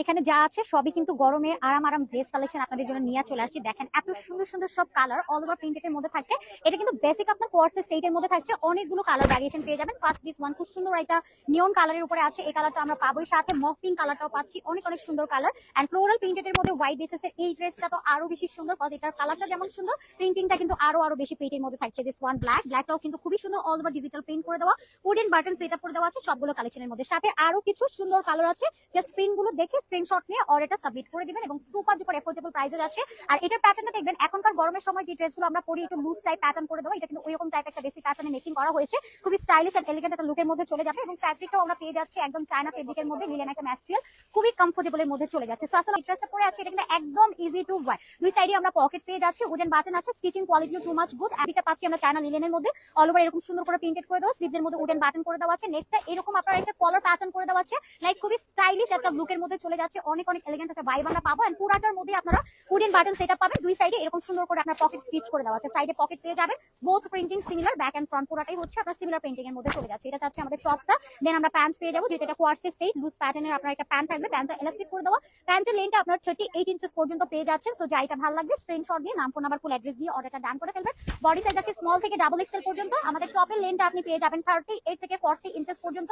এখানে যা আছে সবই কিন্তু গরমের আরাম আরাম ড্রেস কালেকশন আপনাদের জন্য নিয়ে চলে আসছি। দেখেন এত সুন্দর সুন্দর সব কালার অল ওভার প্রিন্টেড এর মধ্যে থাকছে। এটা কিন্তু বেসিক আপনার কোর্সের সেটের মধ্যে থাকছে। অনেকগুলো কালার ভ্যারিয়েশন পেয়ে যাবেন। ফার্স্ট দিস ওয়ান খুব সুন্দর একটা নিয়ন কালারের উপরে আছে। এই কালারটা আমরা পাবোই। সাথে মক পিঙ্ক কালারটাও পাচ্ছি। অনেক অনেক সুন্দর কালার এন্ড ফ্লোরাল প্রিন্টেড এর মধ্যে হোয়াইট বেসেস এর এই ড্রেসটা তো আরও বেশি সুন্দর। কজ এটার কালারটা যেমন সুন্দর প্রিন্টিংটা কিন্তু আরও আরও বেশি প্রিন্টের মধ্যে থাকছে। দিস ওয়ান ব্ল্যাক ব্ল্যাকটাও কিন্তু খুবই সুন্দর। অল ওভার ডিজিটাল প্রিন্ট করে দেওয়া। উডেন বাটন সেট আপ করে দেওয়া আছে। সবগুলো কালেকশনের মধ্যে। সাথে আরও কিছু সুন্দর কালার আছে। জাস্ট প্রিন্টগুলো দেখে স্ক্রিনশট নিয়ে অর্ডারটা সাবমিট করে দিবেন এবং সুপার ডুপার এফোর্ডেবল প্রাইসে আছে আর এটার প্যাটার্নটা দেখবেন, এখনকার গরমের সময় যে ড্রেসগুলো আমরা পরি, একটু লুজ টাইপ প্যাটার্ন করে দেবো, এটা কিন্তু ওইরকম টাইপ একটা বেশি প্যাটার্নে মেকিং করা হয়েছে। খুবই স্টাইলিশ এন্ড এলিগেন্ট একটা লুকের মধ্যে চলে যাবে এবং ফ্যাব্রিকটাও আমরা পেয়ে যাচ্ছি একদম চায়না ফেব্রিকের মধ্যে লিলেন একটা ম্যাটেরিয়াল খুবই কমফোর্টেবল এর মধ্যে চলে যাচ্ছে। সো আসলে ড্রেসটা পরে আছে, এটা কিন্তু একদম ইজি টু ওয়ার দুই সাইডে আমরা পকেট পেয়ে যাচ্ছি উডেন বাটন আছে স্টিচিং কোয়ালিটিও টু মাচ গুড অ্যাবিটা পাচ্ছি আমরা চায়না লিলেনের মধ্যে অল ওভার এরকম সুন্দর করে প্রিন্টেড করে দেওয়া স্লিভসের মধ্যে উডেন বাটন করে দেওয়া আছে নেকটা এরকম আপনার একটা কলার প্যাটার্ন করে দেওয়া আছে লাইক খুবই স্টাইলিশ একটা লুকের মধ্যে চলে যাচ্ছে, অনেক অনেক এলিগেন্ট একটা আমরা পাবো। এন্ড পুরাটার মধ্যে আপনারা উডেন বাটন সেট আপ পাবেন। দুই সাইডে এরকম সুন্দর করে আপনার পকেট স্টিচ করে দেওয়া আছে। সাইডে পকেট পেয়ে যাবেন। Both printing similar back and front পুরাটাই হচ্ছে আপনার সিমিলার প্রিন্টিং এর মধ্যে চলে যাচ্ছে। এটা চাচ্ছে আমাদের টপটা দেন আমরা প্যান্ট পেয়ে যাব, যেটা কোয়ার্সের সেট লুজ প্যাটার্নের আপনার একটা প্যান্ট থাকবে। প্যান্টটা এলাস্টিক করে দেওয়া। প্যান্টের লেনটা আপনার থার্টি এইট ইঞ্চেস পর্যন্ত পেয়ে যাচ্ছেন সো যাইটা ভালো লাগবে স্ক্রিনশট দিয়ে, নাম ফোন নাম্বার ফুল অ্যাড্রেস দিয়ে অর্ডারটা ডান করে ফেলবেন। বডি সাইজ আছে স্মল থেকে ডাবল এক্সেল পর্যন্ত। আমাদের টপের লেনটা আপনি পেয়ে যাবেন থার্টি এইট থেকে ফর্টি ইঞ্চেস পর্যন্ত।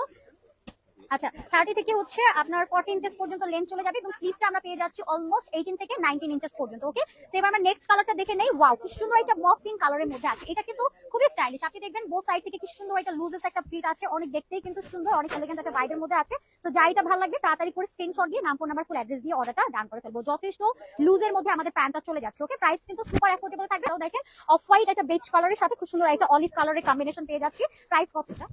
আচ্ছা থার্টি থেকে হচ্ছে আপনার ফর্টি ইঞ্চেস পর্যন্ত লেন্থ চলে যাবে এবং স্লিভসটা আমরা পেয়ে যাচ্ছি অলমোস্ট এইটিন থেকে নাইনটিন ইঞ্চেস পর্যন্ত ওকে এবার আমরা নেক্সট কালারটা দেখে নেই। ওয়াও কি সুন্দর একটা মক পিঙ্ক কালারের মধ্যে আছে। এটা কিন্তু খুবই স্টাইলিশ আপনি দেখবেন বোথ সাইড থেকে কি সুন্দর একটা লুজেস একটা ফিট আছে। অনেক দেখতেই কিন্তু সুন্দর, অনেক এলিগেন্ট একটা ভাইবের মধ্যে আছে। তো যাইটা ভালো লাগবে, তাড়াতাড়ি করে স্ক্রিনশট দিয়ে নাম ফোন নাম্বার ফুল অ্যাড্রেস দিয়ে অর্ডারটা ডান করে ফেলব। যথেষ্ট লুজের মধ্যে আমাদের প্যান্টটা চলে যাচ্ছে ওকে প্রাইস কিন্তু সুপার অ্যাফোর্ডেবল থাকবে। দেখেন অফ হোয়াইট একটা বেজ কালারের সাথে খুব সুন্দর একটা অলিভ কালারের কম্বিনেশন পেয়ে যাচ্ছি। প্রাইস কতটা?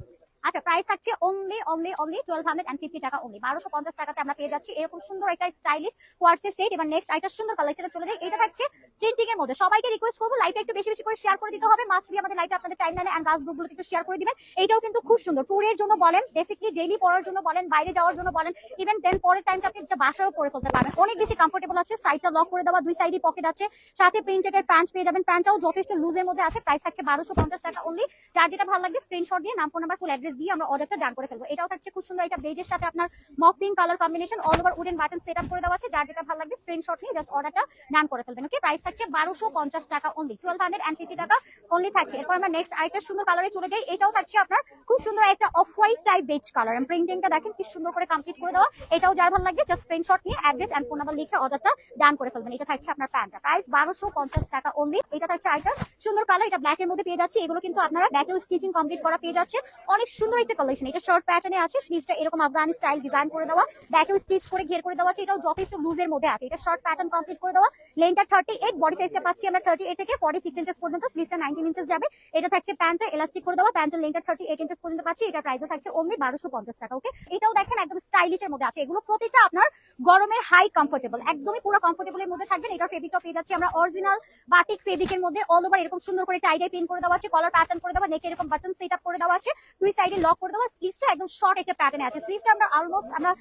আচ্ছা প্রাইস থাকছে only only only twelve hundred and fifty টাকা অনলি বারোশো পঞ্চাশ টাকাতে আমরা পেয়ে যাচ্ছি এরকম সুন্দর একটা স্টাইলিশ কোয়ার্সের সেট এবার নেক্সট আইটা সুন্দর কালেকশনে চলে যায় এটা থাকছে প্রিন্টিং এর মধ্যে। সবাইকে রিকোয়েস্ট করব লাইভটা একটু বেশি বেশি করে শেয়ার করে দিতে হবে। মাস্ট বি আমাদের লাইভটা আপনাদের টাইম লাইনে অ্যান্ড গ্রুপ গুলোতে একটু শেয়ার করে দিবেন। এটাও কিন্তু খুব সুন্দর। ট্যুরের জন্য বলেন বেসিকলি ডেইলি পড়ার জন্য বলেন, বাইরে যাওয়ার জন্য বলেন ইভেন দেন পরের টাইমটা আপনি একটা বাসায়ও পরে ফেলতে পারবেন। অনেক বেশি কমফোর্টেবল আছে। সাইডটা লক করে দেওয়া, দুই সাইডে পকেট আছে। সাথে প্রিন্টেড এর প্যান্ট পেয়ে যাবেন। প্যান্টটাও যথেষ্ট লুজের মধ্যে আছে। প্রাইস থাকছে বারোশো পঞ্চাশ টাকা অনলি যার যেটা ভালো লাগবে স্ক্রিনশট দিয়ে নাম ফোন নাম্বার ফুল অ্যাড্রেস দিয়ে আমরা অর্ডারটা ডান করে ফেলব। এটাও থাকছে খুব সুন্দর এটা বেজের সাথে আপনার mock pink colour combination all over wooden button set up করে দেওয়া আছে। যার যেটা ভালো লাগবে স্ক্রিনশট নিয়ে জাস্ট অর্ডারটা ডান করে ফেলবেন ওকে প্রাইস থাকছে বারোশো পঞ্চাশ টাকা only twelve hundred and fifty টাকা অনলি থাকছে। এরপর আমরা নেক্সট আরেকটা সুন্দর কালারে চলে যাই। এটাও থাকছে আপনার খুব সুন্দর একটা off white type beige colour প্রিন্টিংটা দেখেন কি সুন্দর করে কমপ্লিট করে দেওয়া। এটাও যার ভালো লাগবে জাস্ট স্ক্রিনশট নিয়ে অ্যাড্রেস অ্যান্ড ফোন নাম্বার লিখে অর্ডারটা ডান করে ফেলবেন। এটা থাকছে আপনার প্যান্টটা প্রাইস বারোশো পঞ্চাশ টাকা অনলি এটা থাকছে আরেকটা সুন্দর কালার এটা ব্ল্যাক এর মধ্যে পেয়ে যাচ্ছে। এগুলো কিন্তু আপনারা ব্যাকেও স্টিচিং কমপ্লিট করা পেয়ে যাচ্ছে অনেক সুন্দর একটা কালেকশন এটা শর্ট প্যাটার্নে আছে স্লিভসটা এরকম আফগানি স্টাইল ডিজাইন করে দেওয়া ব্যাকেও স্টিচ করে ঘের করে দেওয়া আছে, এটাও যথেষ্ট লুজের মধ্যে আছে। এটা শর্ট প্যাটার্ন কমপ্লিট করে দেওয়া। লেনটা থার্টি এইট বডি সাইজটা পাচ্ছি আমরা থার্টি এইট থেকে ফর্টি সিক্স ইঞ্চেস পর্যন্ত স্লিভসটা নাইনটিন ইঞ্চেস যাবে। এটা থাকছে প্যান্টটা এলাস্টিক করে দেওয়া প্যান্টের লেনটা থার্টি এইট ইঞ্চেস পর্যন্ত পাচ্ছি এটা প্রাইসও থাকছে অনলি বারোশো পঞ্চাশ টাকা ওকে এটাও দেখেন একদম স্টাইলিশের মধ্যে আছে। এগুলো প্রতিটা আপনার গরমের হাই কমফোর্টেবল একদমই পুরো কমফোর্টেবলের মধ্যে থাকবেন। এটা ফেব্রিকটা পেয়ে যাচ্ছে আমরা অরিজিনাল বাটিক ফেব্রিকের মধ্যে অল ওভার এরকম সুন্দর করে টাইডাই পিন করে দেওয়া আছে কলার প্যাটার্ন করে দেওয়া নেকে এরকম বাটন সেট আপ করে দেওয়া আছে। দুই সাইডে লক করে দেওয়া স্লিভসটা একদম শর্ট একটা প্যাটার্নে আছে। স্লিভসটা আমরা অলমোস্ট আমরা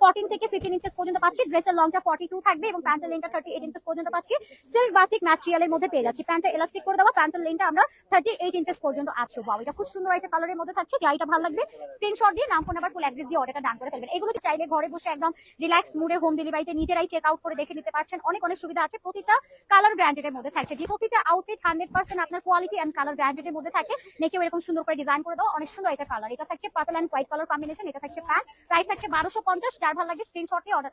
ফোরটিন থেকে ফিফটিন ইঞ্চেস পর্যন্ত পাচ্ছি। ড্রেসের লংটা ফর্টি টু থাকবে এবং প্যান্টের লেনটা থার্টি এইট ইঞ্চেস পর্যন্ত পাচ্ছি। সিল্ক বাটিক ম্যাটেরিয়ালের মধ্যে পেয়ে যাচ্ছি। প্যান্টটা এলাস্টিক করে দেওয়া প্যান্টের লেনটা আমরা থার্টি এইট ইঞ্চেস পর্যন্ত আছে। বাও এটা খুব সুন্দর একটা কালারের মধ্যে থাকছে। যাইটা ভালো লাগবে স্ক্রিনশট দিয়ে নাম ফোন নাম্বার ফুল অ্যাড্রেস দিয়ে অর্ডারটা ডান করে ফেলবেন। এগুলো চাইলে ঘরে বসে একদম রিল্যাক্স মুডে হোম ডেলিভারিতে নিজেরাই চেক আউট করে দেখে নিতে পারছেন। অনেক অনেক সুবিধা আছে। প্রতিটা কালার ব্র্যান্ডেড এর মধ্যে থাকছে। যে প্রতিটা আউটফিট হান্ড্রেড পার্সেন্ট আপনার কোয়ালিটি অ্যান্ড কালার ব্র্যান্ডেড এর মধ্যে থাকে, নেকেও এরকম সুন্দর করে ডিজাইন করে দাও। অনেক সুন্দর এটা কালার এটা থাকছে purple and white colour combination এটা থাকছে প্যান্ট প্রাইস থাকছে বারোশো পঞ্চাশ, যার ভালো লাগে স্ক্রিনশট অর্ডার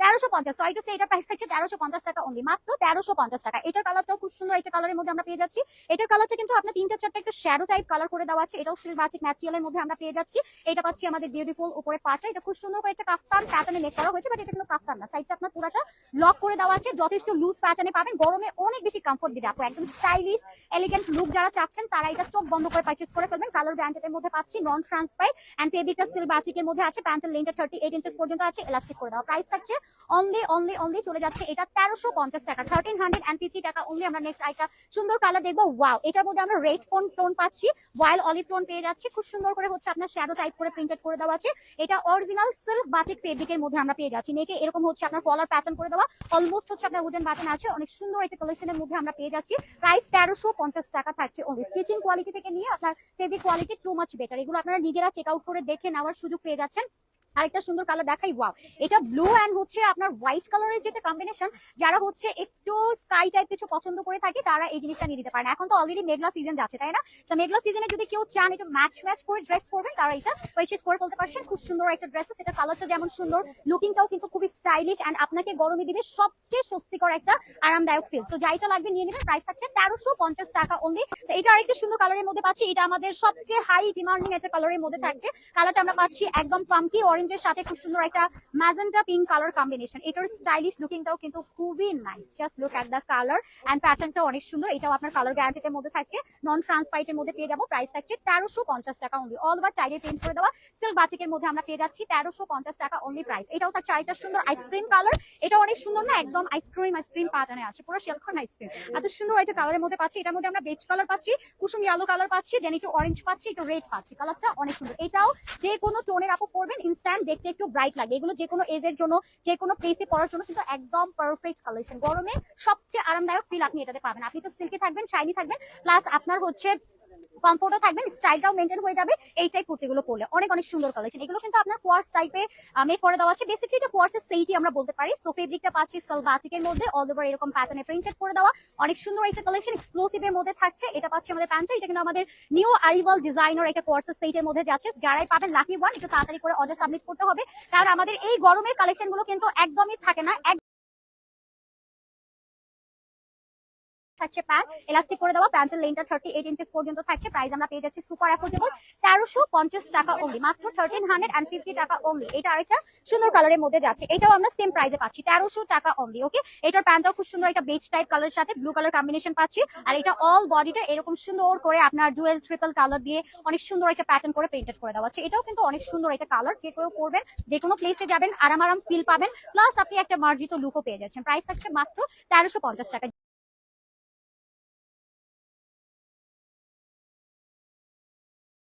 তেরোশো পঞ্চাশ সরি টু সে এটা প্রাইস থাকছে তেরোশো পঞ্চাশ টাকা অনলি মাত্র তেরোশো পঞ্চাশ টাকা। এটার কালারটাও খুব সুন্দর, এটা কালারের মধ্যে আমরা পেয়ে যাচ্ছি। এটার কালারটা কিন্তু আপনার তিনটা চারটা একটু শ্যাডো টাইপ কালার করে দেওয়া আছে। এটাও সিল বাচিক ম্যাটেরিয়ালের মধ্যে আমরা পেয়ে যাচ্ছি। এটা পাচ্ছি আমাদের বিউটিফুল উপরে পাটা। এটা খুব সুন্দর করে একটা কাফতান প্যাটার্নে মেক করা হয়েছে বাট এটা কিন্তু কাফতান না। সাইডটা আপনার পুরাটা লক করে দেওয়া আছে। যথেষ্ট লুজ প্যাটার্নে পাবেন। গরমে অনেক বেশি কমফোর্ট দিবে আপু। একদম স্টাইলিশ এলিগেন্ট লুক যারা চাচ্ছেন, তারা এটা চোখ বন্ধ করে পারচেস করে ফেলবেন। কালার ব্র্যান্ডের মধ্যে পাচ্ছি নন ট্রান্সপার এন্ড ফেব্রিকটা সিল বাচিকের মধ্যে আছে প্যান্টের লেনটা থার্টি এইট ইঞ্চেস পর্যন্ত আছে এলাস্টিক করে দেওয়া প্রাইস থাকছে অনলি অনলি অনলি চলে যাচ্ছে এটা তেরোশো পঞ্চাশ টাকা থার্টিন হান্ড্রেড অ্যান্ড ফিফটি টাকা অনলি আমরা নেক্সট আইটা সুন্দর কালার দেখব। ওয়াও এটার মধ্যে আমরা রেড টোন টোন পাচ্ছি ওয়াইল অলিভ টোন পেয়ে যাচ্ছি। খুব সুন্দর করে হচ্ছে আপনার শ্যাডো টাইপ করে প্রিন্টেড করে দেওয়া আছে। এটা অরিজিনাল সিল্ক বাটিক ফেব্রিকের মধ্যে আমরা পেয়ে যাচ্ছি। নেকে এরকম হচ্ছে আপনার কলার প্যাটার্ন করে দেওয়া অলমোস্ট হচ্ছে আপনার উডেন বাটন আছে, অনেক সুন্দর একটা কালেকশনের মধ্যে আমরা পেয়ে যাচ্ছি। প্রাইস তেরোশো পঞ্চাশ টাকা থাকছে অনলি স্টিচিং কোয়ালিটি থেকে নিয়ে আপনার fabric quality too much better এগুলো আপনারা নিজেরা চেক আউট করে দেখে নেওয়ার সুযোগ পেয়ে যাচ্ছেন। আরেকটা সুন্দর কালার দেখাই ওয়াও এটা ব্লু এন্ড হচ্ছে আপনার হোয়াইট কালারের যেটা কম্বিনেশন যারা হচ্ছে একটু স্কাই টাইপ কিছু পছন্দ করে থাকে, তারা এই জিনিসটা নিয়ে নিতে পারেন। এখন তো অলরেডি মেঘলা সিজন যাচ্ছে, তাই না? মেঘলা সিজনে যদি কেউ চান একটু ম্যাচ ম্যাচ করে ড্রেস করবেন, তারা এটা পারচেজ করে ফেলতে পারছেন। খুব সুন্দর একটা ড্রেস এটা কালারটা যেমন সুন্দর লুকিংটাও কিন্তু খুবই স্টাইলিশ এন্ড আপনাকে গরমে দিবে সবচেয়ে স্বস্তিকর একটা আরামদায়ক ফিল তো যাইটা লাগবে নিয়ে নেবেন প্রাইস থাকছে তেরোশো পঞ্চাশ টাকা অনলি এটা আরেকটা সুন্দর কালারের মধ্যে পাচ্ছি, এটা আমাদের সবচেয়ে হাই ডিমান্ডিং একটা কালারের মধ্যে থাকছে। কালারটা আমরা পাচ্ছি একদম পাম্কি অরেঞ্জের সাথে খুব সুন্দর একটা ম্যাজেন্টা পিঙ্ক কালার কম্বিনেশন এটার স্টাইলিশ লুকিংটাও কিন্তু খুবই nice just look at the colour and প্যাটার্নটা অনেক সুন্দর। এটাও আপনার কালার গ্যারান্টিতে মধ্যে থাকছে। নন ট্রান্সপাইটের মধ্যে পেয়ে যাব। প্রাইস থাকছে তেরোশো পঞ্চাশ টাকা only all over tie dye print করে দেওয়া। সিল্ক বাটিকের মধ্যে আমরা পেয়ে যাচ্ছি তেরোশো পঞ্চাশ টাকা অনলি প্রাইস এটাও থাকছে আরেকটা সুন্দর আইসক্রিম কালার এটা অনেক সুন্দর না? একদম আইসক্রিম আইসক্রিম প্যাটার্নে আছে। পুরো শেলখন আইসক্রিম এত সুন্দর একটা কালারের মধ্যে পাচ্ছি। এটার মধ্যে আমরা বেজ কালার পাচ্ছি, কুসুম ইয়েলো কালার পাচ্ছি দেন একটু অরেঞ্জ পাচ্ছি, একটু রেড পাচ্ছি। কালারটা অনেক সুন্দর। এটাও যে কোনো টোনের আপু পরবেন ইনস্ট্যান্ট দেখতে একটু ব্রাইট লাগে। এগুলো যে কোনো এজের জন্য যে কোনো প্লেসে পড়ার জন্য কিন্তু একদম পারফেক্ট কালেকশন গরমে সবচেয়ে আরামদায়ক ফিল আপনি এটাতে পাবেন। আপনি তো সিল্কি থাকবেন শাইনি থাকবেন প্লাস আপনার হচ্ছে কমফোর্টও থাকবেন স্টাইলটাও মেনটেন হয়ে যাবে। এই টাইপ কুর্তিগুলো পরলে। অনেক অনেক সুন্দর কালেকশন এগুলো কিন্তু আপনার কোয়ার্স টাইপে মেক করে দেওয়া আছে। বেসিক্যালি এটা কোয়ার্সের সেইটি আমরা বলতে পারি। সো ফেব্রিকটা পাচ্ছি সালবাটিকের মধ্যে। অল ওভার এরকম প্যাটার্নে প্রিন্টেড করে দেওয়া। অনেক সুন্দর একটা কালেকশন এক্সক্লুসিভ এর মধ্যে থাকছে। এটা পাচ্ছি আমাদের প্যান্টটা। এটা কিন্তু আমাদের নিউ আরিভাল ডিজাইনার একটা কোয়ার্সের সেইটের মধ্যে যাচ্ছে। যারাই পাবেন লাকি ওয়ান একটু তাড়াতাড়ি করে অর্ডার সাবমিট করতে হবে। কারণ আমাদের এই গরমের কালেকশনগুলো কিন্তু একদমই থাকে না। থাকছে প্যান্ট এলাস্টিক করে দেওয়া প্যান্টের লেনটা থার্টি এইট ইঞ্চেস পর্যন্ত থাকছে। প্রাইস আমরা পেয়ে যাচ্ছি সুপার অ্যাফোর্ডেবল তেরোশো পঞ্চাশ টাকা অনলি মাত্র থার্টিন হান্ড্রেড অ্যান্ড ফিফটি টাকা অনলি এটা আরেকটা সুন্দর কালারের মধ্যে যাচ্ছে। এটাও আমরা সেম প্রাইসে পাচ্ছি, তেরোশো টাকা অনলি ওকে এটার প্যান্টটাও খুব সুন্দর একটা বেজ টাইপ কালারের সাথে ব্লু কালার কম্বিনেশন পাচ্ছি। আর এটা অল বডিটা এরকম সুন্দর করে আপনার জুয়েল ট্রিপল কালার দিয়ে অনেক সুন্দর একটা প্যাটার্ন করে প্রিন্টেড করে দেওয়া আছে এটাও কিন্তু অনেক সুন্দর একটা কালার যে কেউ করবেন যে কোনো প্লেসে যাবেন, আরাম আরাম ফিল পাবেন। প্লাস আপনি একটা মার্জিত লুকও পেয়ে যাচ্ছেন। প্রাইস থাকছে মাত্র তেরোশো টাকা।